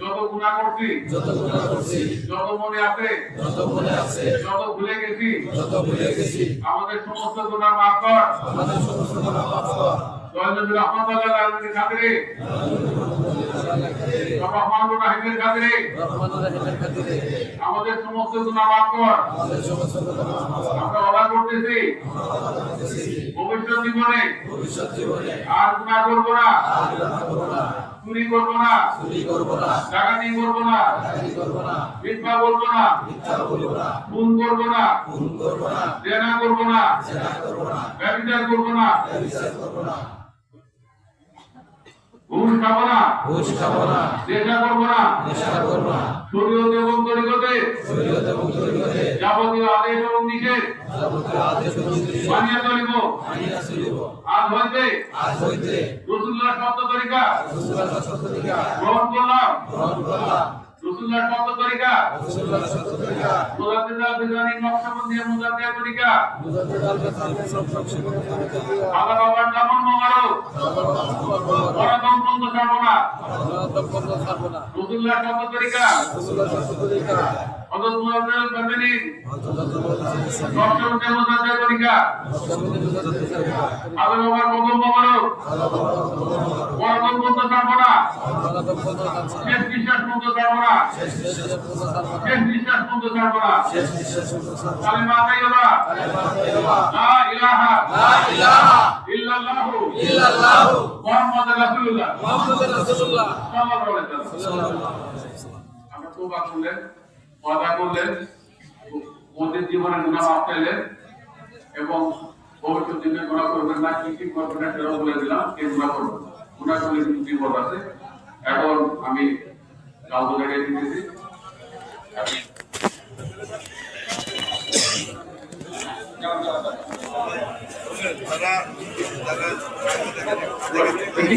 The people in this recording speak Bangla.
যত গুণা করছি যত গুণা করছি যত মনে আছে, যত মনে আছে, যত ভুলে গেছি, যত ভুলে গেছি, আমাদের সমস্ত গুণা মাফ কর, আমাদের সমস্ত গুণা মাফ কর। দয়ালু রহমতুল্লাহ আলামিনের খাতিরে। রহমানুর রাহিমের খাতিরে রহমানুর রহিমের খাতিরে আমাদের সমস্ত গুণা মাফ কর আমাদের সমস্ত গুণা মাফ কর আমরা অর্ডার করতেছি ভবিষ্যৎ জীবনে ভবিষ্যৎ জীবনে আর গুণা করব না আর গুণা করব না চুরি করব না চুরি করব না ডাকাতি করব না ডাকাতি করব না মিথ্যা বলব না মিথ্যা বলব না খুন করব না খুন করব না জেনা করব না জেনা করব না করব না করব না ঘুষ খাব না। ঘুষ খাব না। নেশা করব না। নেশা করব না। শরীয়ত এবং তরিকতে। শরীয়ত এবং তরিকতে। যাবতীয় আদেশ এবং নিষেধ। যাবতীয় আদেশ ও নির্দেশ মানিয়া চলিব। মানিয়া চলিব। আজ হইতে। আজ হইতে। রসুল্লাহ শব্দ তরিকা। রাসূলুল্লাহ সত্য তরিকা। গ্রহণ করলাম। গ্রহণ করলাম। রসুল্লাহ শব্দ তরিকা। রাসূলুল্লাহ সত্য তরিকা। মুজাদ্দিদা বিজানি নকশবন্দিয়া তরিকা। মুজাদ্দিদ তরিকা। আল্লাহ বাবার নামন মোবারক। বরাদম বন্ধ ছাড়বো না দম্পত্য ছাড়ব না রসুল্লাহ শব্দ তরিকা রাসূলুল্লাহ সত্য তরিকা হযরত মুহাম্মদ গাজনী সব নকশবন্দিয়া তরিকা আল্লাহ বাবার কদম মোবারক বরাদম এবং ভবিষ্যৎ দিনে গুনাহ করবেন না, কি কি করবেন না সেটাও বলে দিলাম গুনাহ করবেন? কিন্তু বিপদ আছে। এখন আমি কাউকে জায়গায় দিতেছি। দেখি